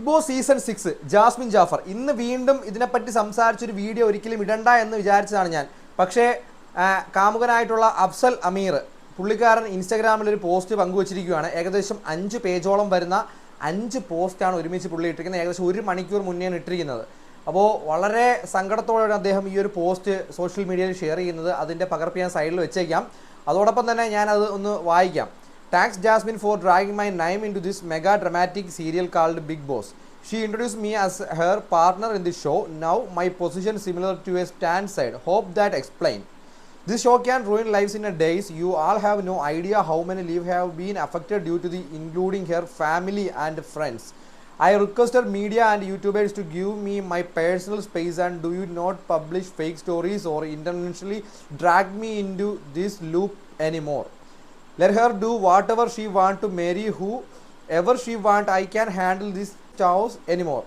Big Boss season six Jasmine Jaffar. ഇന്ന് വീണ്ടും ഇതിനെപ്പറ്റി സംസാരിച്ചൊരു വീഡിയോ ഒരിക്കലും ഇടണ്ട എന്ന് വിചാരിച്ചതാണ് ഞാൻ. പക്ഷേ കാമുകനായിട്ടുള്ള അഫ്സൽ അമീർ പുള്ളിക്കാരൻ ഇൻസ്റ്റാഗ്രാമിൽ ഒരു പോസ്റ്റ് പങ്കുവച്ചിരിക്കുകയാണ്. ഏകദേശം അഞ്ച് പേജോളം വരുന്ന അഞ്ച് പോസ്റ്റാണ് ഒരുമിച്ച് പുള്ളി ഇട്ടിരിക്കുന്നത്. ഏകദേശം ഒരു മണിക്കൂർ മുന്നെയാണ് ഇട്ടിരിക്കുന്നത്. അപ്പോൾ വളരെ സങ്കടത്തോടെയാണ് അദ്ദേഹം ഈ ഒരു പോസ്റ്റ് സോഷ്യൽ മീഡിയയിൽ ഷെയർ ചെയ്യുന്നത്. അതിന്റെ പകർപ്പ് ഞാൻ സൈഡിൽ വെച്ചേക്കാം. അതോടൊപ്പം തന്നെ ഞാനത് ഒന്ന് വായിക്കാം. Thanks Jasmine for dragging my name into this mega dramatic serial called Big Boss. She introduced me as her partner in the show. Now my position similar to a stand side. Hope that explain. This show can ruin lives in a days. You all have no idea how many lives have been affected due to the including her family and friends. I requested media and YouTubers to give me my personal space and do you not publish fake stories or intentionally drag me into this loop anymore. Let her do whatever she want to marry whoever she want. I can handle this chaos anymore.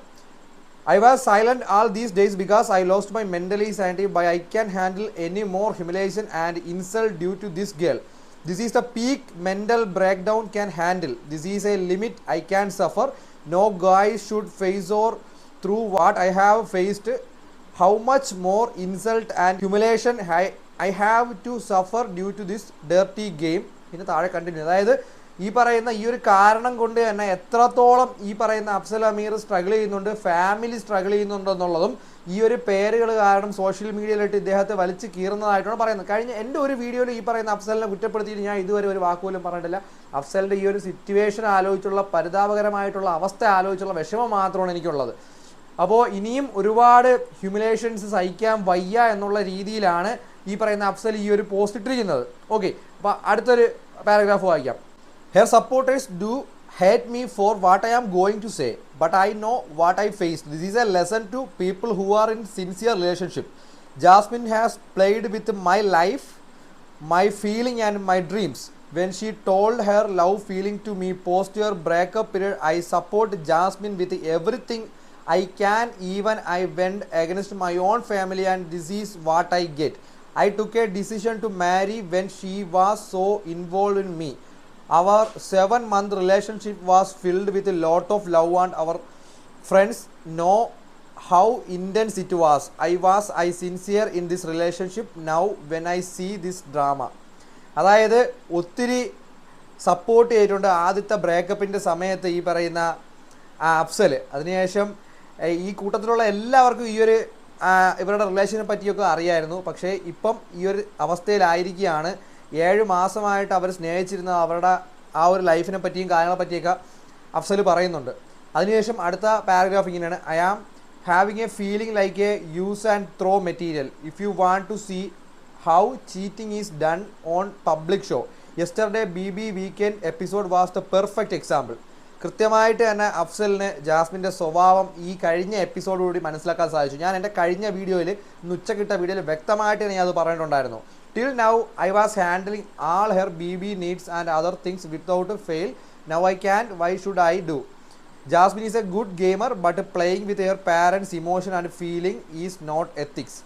I was silent all these days because I lost my mentally sanity but I can handle any more humiliation and insult due to this girl. This is the peak mental breakdown can handle. This is a limit I can suffer. No guy should face or through what I have faced. How much more insult and humiliation I, I have to suffer due to this dirty game. പിന്നെ താഴെ continue അതായത് ഈ പറയുന്ന ഈ ഒരു കാരണം കൊണ്ട് തന്നെ എത്രത്തോളം ഈ പറയുന്ന അഫ്സൽ അമീർ സ്ട്രഗിൾ ചെയ്യുന്നുണ്ട് ഫാമിലി സ്ട്രഗിൾ ചെയ്യുന്നുണ്ടെന്നുള്ളതും ഈ ഒരു പേരുകൾ കാരണം സോഷ്യൽ മീഡിയയിലിട്ട് ഇദ്ദേഹത്തെ വലിച്ചു കീറുന്നതായിട്ടാണ് പറയുന്നത്. കഴിഞ്ഞ എന്റെ ഒരു വീഡിയോയിൽ ഈ പറയുന്ന അഫ്സലിനെ കുറ്റപ്പെടുത്തിയിട്ട് ഞാൻ ഇതുവരെ ഒരു വാക്കുപോലും പറഞ്ഞിട്ടില്ല. അഫ്സലിന്റെ ഈ ഒരു സിറ്റുവേഷൻ ആലോചിച്ചുള്ള പരിതാപകരമായിട്ടുള്ള അവസ്ഥ ആലോചിച്ചുള്ള വിഷമം മാത്രമാണ് എനിക്കുള്ളത്. അപ്പോൾ ഇനിയും ഒരുപാട് ഹ്യൂമിലേഷൻസ് സഹിക്കാൻ വയ്യ എന്നുള്ള രീതിയിലാണ് ഈ പറയുന്ന അഫ്സൽ ഈ ഒരു പോസ്റ്റ് ഇട്ടിരിക്കുന്നത് ഓക്കെ അപ്പോൾ അടുത്തൊരു പാരഗ്രാഫ് വായിക്കാം her supporters do hate me for what I am going to say, but I know what I faced. This is a lesson to people who are in sincere relationship. Jasmine has played with my life, my feeling and my dreams. When she told her love feeling to me post your breakup period, I support Jasmine with everything I can. Even I went against my own family, and this is what I get. Took a decision to marry when she was so involved in me. Our seven month relationship was filled with a lot of love, and our friends know how intense it was. I was I sincere in this relationship now when I see this drama. അതായത് ഒത്തിരി support ചെയ്തിട്ടുണ്ട് ആദ്യത്തെ ബ്രേക്കപ്പിന്റെ സമയത്ത് ഈ പറയുന്ന അഫ്സൽ അതിനുശേഷം ഈ കൂട്ടത്തിലുള്ള എല്ലാവർക്കും ഈ ഒരു ഇവരുടെ റിലേഷനെ പറ്റിയൊക്കെ അറിയായിരുന്നു. പക്ഷേ ഇപ്പം ഈ ഒരു അവസ്ഥയിലായിരിക്കുകയാണ്. ഏഴ് മാസമായിട്ട് അവർ സ്നേഹിച്ചിരുന്ന അവരുടെ ആ ഒരു ലൈഫിനെ പറ്റിയും കാര്യങ്ങളെ പറ്റിയൊക്കെ അഫ്സൽ പറയുന്നുണ്ട്. അതിനുശേഷം അടുത്ത പാരഗ്രാഫ് ഇങ്ങനെയാണ്. I am having a feeling like a use and throw material if you want to see how cheating is done on public show yesterday B B weekend episode was the perfect example കൃത്യമായിട്ട് തന്നെ അഫ്സലിന് ജാസ്മിന്റെ സ്വഭാവം ഈ കഴിഞ്ഞ എപ്പിസോഡുകൂടി മനസ്സിലാക്കാൻ സാധിച്ചു. ഞാൻ എന്റെ കഴിഞ്ഞ വീഡിയോയിൽ ഇന്ന് കിട്ട വീഡിയോയിൽ വ്യക്തമായിട്ട് ഞാൻ അത് പറഞ്ഞിട്ടുണ്ടായിരുന്നു. Till now I was handling all her B B needs and other things without fail now I can why should I do Jasmine is a good gamer but playing with her parents emotion and feeling is not ethics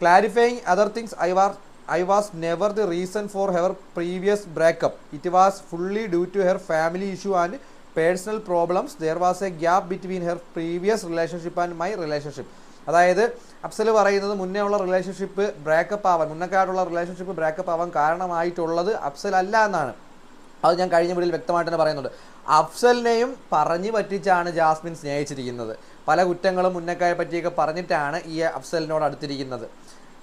clarifying other things I war I was never the reason for her previous breakup it was fully due to her family issue and personal problems there was a gap between her previous relationship and my relationship അതായത് അഫ്സൽ പറയുന്നത് മുന്നേ ഉള്ള relationship breakup ആവാൻ മുന്നേക്കാട്ടുള്ള relationship breakup ആവാൻ കാരണമായിട്ടുള്ളത് അഫ്സൽ അല്ല എന്നാണ്. അത് ഞാൻ കഴിഞ്ഞ വീട്ടിൽ വ്യക്തമായിട്ട് തന്നെ പറയുന്നുണ്ട്. അഫ്സലിനെയും പറഞ്ഞു പറ്റിച്ചാണ് ജാസ്മിൻ സ്നേഹിച്ചിരിക്കുന്നത്. പല കുറ്റങ്ങളും മുന്നക്കായെ പറ്റിയൊക്കെ പറഞ്ഞിട്ടാണ് ഈ അഫ്സലിനോട് അടുത്തിരിക്കുന്നത്.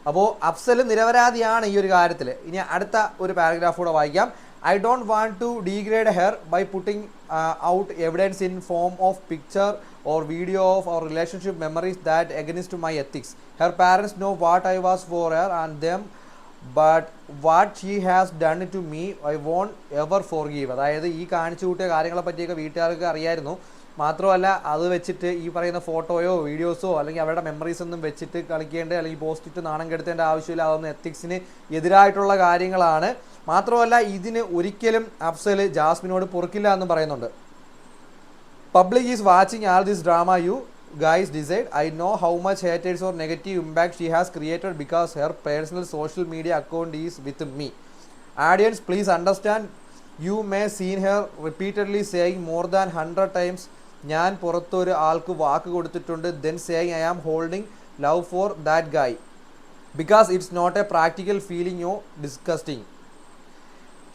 അപ്പോൾ അഫ്സൽ നിരപരാധിയാണ് ഈ ഒരു കാര്യത്തിൽ ഇനി അടുത്ത ഒരു പാരഗ്രാഫ് കൂടെ വായിക്കാം. I don't want to degrade her by putting out evidence in form of picture or video of our relationship memories that against my ethics her parents know what I was for her and them but what she has done to me I won't ever forgive അതായത് ഈ കാണിച്ചു കൂട്ടിയ കാര്യങ്ങളെ പറ്റിയൊക്കെ വീട്ടുകാർക്ക് അറിയായിരുന്നു. മാത്രമല്ല അത് വെച്ചിട്ട് ഈ പറയുന്ന ഫോട്ടോയോ വീഡിയോസോ അല്ലെങ്കിൽ അവരുടെ മെമ്മറീസ് ഒന്നും വെച്ചിട്ട് കളിക്കേണ്ട അല്ലെങ്കിൽ പോസ്റ്റ് ഇട്ട് നാണം കെടുത്തേണ്ട ആവശ്യമില്ല. അതൊന്നും എത്തിക്സിന് എതിരായിട്ടുള്ള കാര്യങ്ങളാണ്. മാത്രമല്ല ഇതിന് ഒരിക്കലും അഫ്സൽ ജാസ്മിനോട് പൊറുക്കില്ല എന്ന് പറയുന്നുണ്ട്. Public is watching are this drama you guys decide I know how much haters or negative impact she has created because her personal social media account is with me audience please understand you may seen her repeatedly saying more than hundred times ഞാൻ പുറത്തൊരു ആൾക്ക് വാക്ക് കൊടുത്തിട്ടുണ്ട്. Then saying I am holding love for that guy because it's not a practical feeling oh disgusting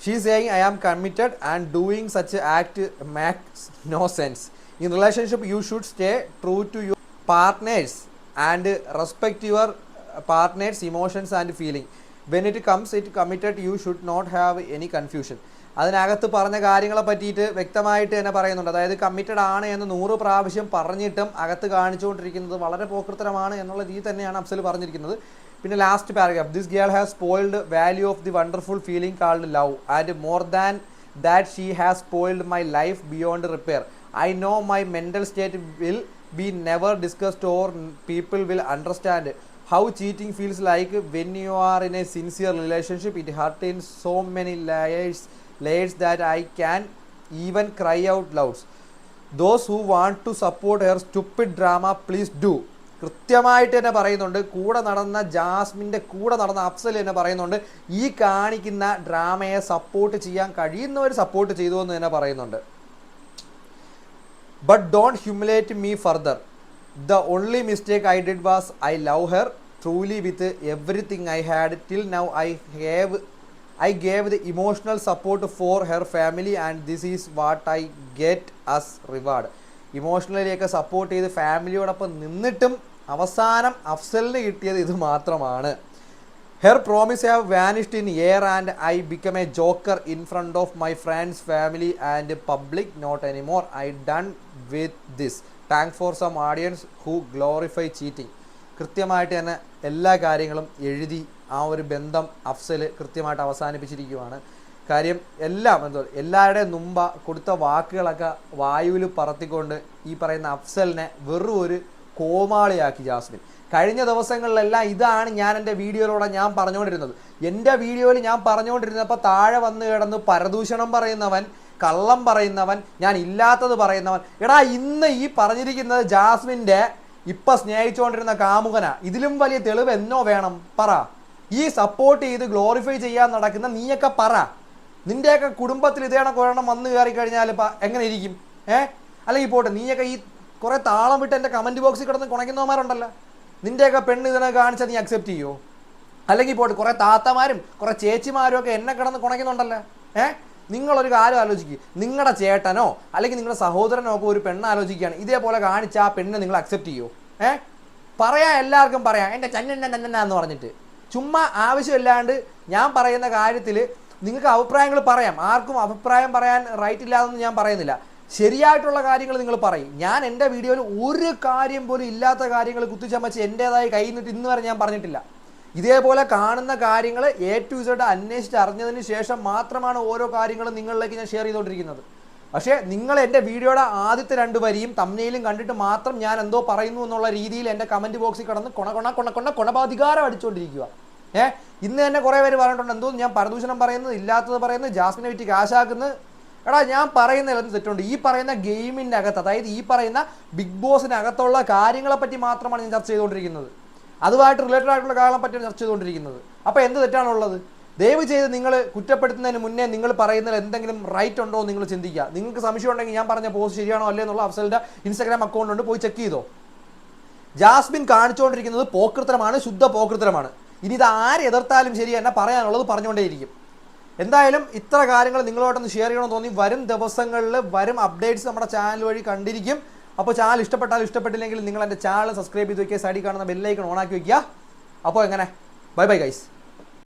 she saying I am committed and doing such act makes no sense in relationship you should stay true to your partners and respect your partners emotions and feeling when it comes it committed you should not have any confusion അതിനകത്ത് പറഞ്ഞ കാര്യങ്ങളെ പറ്റിയിട്ട് വ്യക്തമായിട്ട് തന്നെ പറയുന്നുണ്ട്. അതായത് committed ആണ് എന്ന് നൂറ് പ്രാവശ്യം പറഞ്ഞിട്ടും അകത്ത് കാണിച്ചുകൊണ്ടിരിക്കുന്നത് വളരെ പോക്കൃത്തരമാണ് എന്നുള്ള രീതി തന്നെയാണ് അഫ്സൽ പറഞ്ഞിരിക്കുന്നത്. പിന്നെ last paragraph this girl has spoiled value of the wonderful feeling called love and more than that she has spoiled my life beyond repair I know my mental state will be never discussed or people will understand how cheating feels like when you are in a sincere relationship it hurt in so many layers layers that I can even cry out louds those who want to support her stupid drama please do കൃത്യമായിട്ട് തന്നെ പറയുന്നുണ്ട്. കൂടെ നടന്ന ജാസ്മിന്റെ കൂടെ നടന്ന അഫ്സൽ തന്നെ പറയുന്നുണ്ട്. ഈ കാണിക്കുന്ന ഡ്രാമയെ സപ്പോർട്ട് ചെയ്യാൻ കഴിയുന്നവർ സപ്പോർട്ട് ചെയ്തു എന്ന് തന്നെ പറയുന്നുണ്ട്. But don't humiliate me further the only mistake I did was I love her truly with everything I had till now I have I gave the emotional support for her family and this is what I get as reward ഇമോഷണലിയൊക്കെ support ചെയ്ത് ഫാമിലിയോടൊപ്പം നിന്നിട്ടും അവസാനം അഫ്സലിന് കിട്ടിയത് ഇത് മാത്രമാണ്. Her promise have vanished in air and I become a joker in front of my friends family and public not anymore I done with this thank for some audience who glorify cheating കൃത്യമായിട്ട് തന്നെ എല്ലാ കാര്യങ്ങളും എഴുതി ആ ഒരു ബന്ധം അഫ്സൽ കൃത്യമായിട്ട് അവസാനിപ്പിച്ചിരിക്കുകയാണ് കാര്യം എല്ലാം എന്തോ എല്ലാവരുടെയും മുമ്പ് കൊടുത്ത വാക്കുകളൊക്കെ വായുവിൽ പറത്തിക്കൊണ്ട് ഈ പറയുന്ന അഫ്സലിനെ വെറും ഒരു കോമാളിയാക്കി ജാസ്മിൻ. കഴിഞ്ഞ ദിവസങ്ങളിലെല്ലാം ഇതാണ് ഞാൻ എന്റെ വീഡിയോയിലൂടെ ഞാൻ പറഞ്ഞുകൊണ്ടിരുന്നത്. എന്റെ വീഡിയോയിൽ ഞാൻ പറഞ്ഞുകൊണ്ടിരുന്നപ്പോൾ താഴെ വന്ന് കിടന്ന് പരദൂഷണം പറയുന്നവൻ കള്ളം പറയുന്നവൻ ഞാൻ ഇല്ലാത്തത് പറയുന്നവൻ. എടാ ഇന്ന് ഈ പറഞ്ഞിരിക്കുന്നത് ജാസ്മിന്റെ ഇപ്പം സ്നേഹിച്ചുകൊണ്ടിരുന്ന കാമുകനാ. ഇതിലും വലിയ തെളിവ് എന്നോ വേണം. പറ. ഈ സപ്പോർട്ട് ചെയ്ത് ഗ്ലോറിഫൈ ചെയ്യാൻ നടക്കുന്ന നീയൊക്കെ പറ. നിന്റെയൊക്കെ കുടുംബത്തിൽ ഇതേ കൊരണം വന്നു കയറി കഴിഞ്ഞാൽ എങ്ങനെ ഇരിക്കും? ഏ? അല്ലെങ്കിൽ പോട്ടെ നീയൊക്കെ ഈ കുറെ താളം വിട്ട് എന്റെ കമന്റ് ബോക്സിൽ കിടന്ന് കുണയ്ക്കുന്നവന്മാരുണ്ടല്ലോ നിന്റെയൊക്കെ പെണ്ണ് ഇതിനെ കാണിച്ചാൽ നീ അക്സെപ്റ്റ് ചെയ്യുമോ അല്ലെങ്കിൽ പോട്ടെ കുറെ താത്തമാരും കുറെ ചേച്ചിമാരും ഒക്കെ എന്നെ കിടന്ന് കുണയ്ക്കുന്നുണ്ടല്ലോ ഏ? നിങ്ങളൊരു കാര്യം ആലോചിക്കുക നിങ്ങളുടെ ചേട്ടനോ അല്ലെങ്കിൽ നിങ്ങളുടെ സഹോദരനോ ഒക്കെ ഒരു പെണ്ണ് ആലോചിക്കുകയാണ്. ഇതേപോലെ കാണിച്ച് ആ പെണ്ണിനെ നിങ്ങൾ അക്സെപ്റ്റ് ചെയ്യുമോ ഏ? പറയാം എല്ലാവർക്കും പറയാം. എന്റെ ചന്നന്ന എന്ന് പറഞ്ഞിട്ട്. ചുമ്മാ ആവശ്യമില്ലാണ്ട് ഞാൻ പറയുന്ന കാര്യത്തിൽ നിങ്ങൾക്ക് അഭിപ്രായങ്ങൾ പറയാം. ആർക്കും അഭിപ്രായം പറയാൻ റൈറ്റ് ഇല്ലാതെന്ന് ഞാൻ പറയുന്നില്ല. ശരിയായിട്ടുള്ള കാര്യങ്ങൾ നിങ്ങൾ പറയും. ഞാൻ എന്റെ വീഡിയോയിൽ ഒരു കാര്യം പോലും ഇല്ലാത്ത കാര്യങ്ങൾ കുത്തിച്ചമച്ച് എന്റേതായി കൈ നിന്നിട്ട് ഇന്ന് വരെ ഞാൻ പറഞ്ഞിട്ടില്ല. ഇതേപോലെ കാണുന്ന കാര്യങ്ങൾ എ ടു ഇസഡ് അന്വേഷിച്ച് അറിഞ്ഞതിന് ശേഷം മാത്രമാണ് ഓരോ കാര്യങ്ങളും നിങ്ങളിലേക്ക് ഞാൻ ഷെയർ ചെയ്തുകൊണ്ടിരിക്കുന്നത്. പക്ഷേ നിങ്ങൾ എന്റെ വീഡിയോയുടെ ആദ്യത്തെ രണ്ട് വരിയും തമ്മിലും കണ്ടിട്ട് മാത്രം ഞാൻ എന്തോ പറയുന്നു എന്നുള്ള രീതിയിൽ എന്റെ കമന്റ് ബോക്സിൽ കടന്ന് കൊണ കൊണ കൊണ കൊണ കൊണപാധികാരം അടിച്ചുകൊണ്ടിരിക്കുക. ഏ ഇന്ന് തന്നെ കുറേ പേര് പറഞ്ഞിട്ടുണ്ട് എന്തോ ഞാൻ പരദൂഷണം പറയുന്നത് ഇല്ലാത്തത് പറയുന്നത് ജാസ്മിനെ വിറ്റ് കാശാക്കുന്നത് എടാ ഞാൻ പറയുന്ന എന്ത് തെറ്റുണ്ട്. ഈ പറയുന്ന ഗെയിമിന്റെ അകത്ത് അതായത് ഈ പറയുന്ന ബിഗ് ബോസിനകത്തുള്ള കാര്യങ്ങളെ പറ്റി മാത്രമാണ് ഞാൻ ചർച്ച ചെയ്തുകൊണ്ടിരിക്കുന്നത്. അതുമായിട്ട് റിലേറ്റഡ് ആയിട്ടുള്ള കാര്യം പറ്റിയാണ് ചർച്ച ചെയ്തുകൊണ്ടിരിക്കുന്നത്. അപ്പോൾ എന്ത് തെറ്റാണുള്ളത്? ദയവ് ചെയ്ത് നിങ്ങൾ കുറ്റപ്പെടുത്തുന്നതിന് മുന്നേ നിങ്ങൾ പറയുന്നതിൽ എന്തെങ്കിലും റൈറ്റ് ഉണ്ടോ നിങ്ങൾ ചിന്തിക്കുക. നിങ്ങൾക്ക് സംശയം ഉണ്ടെങ്കിൽ ഞാൻ പറഞ്ഞ പോസ്റ്റ് ശരിയാണോ അല്ലേ എന്നുള്ള അഫ്സലിന്റെ ഇൻസ്റ്റാഗ്രാം അക്കൗണ്ട് ഉണ്ട് പോയി ചെക്ക് ചെയ്തോ. ജാസ്മിൻ കാണിച്ചുകൊണ്ടിരിക്കുന്നത് പോക്കൃത്തരമാണ് ശുദ്ധ പോക്കൃത്തരമാണ്. ഇനി ഇത് ആര് എതിർത്താലും ശരി എന്നെ പറയാനുള്ളത് പറഞ്ഞുകൊണ്ടേയിരിക്കും. എന്തായാലും ഇത്ര കാര്യങ്ങൾ നിങ്ങളോടൊന്ന് ഷെയർ ചെയ്യണമെന്ന് തോന്നി. വരും ദിവസങ്ങളിൽ വരും അപ്ഡേറ്റ്സ് നമ്മുടെ ചാനൽ വഴി കണ്ടിരിക്കും. അപ്പോൾ ചാനൽ ഇഷ്ടപ്പെട്ടാലും ഇഷ്ടപ്പെട്ടില്ലെങ്കിൽ നിങ്ങൾ എന്റെ ചാനൽ സബ്സ്ക്രൈബ് ചെയ്ത് വയ്ക്കുക സൈഡിൽ കാണുന്ന ബെല്ലൈക്കൺ ഓൺ ആക്കി വയ്ക്കുക അപ്പോൾ എങ്ങനെ? Bye bye guys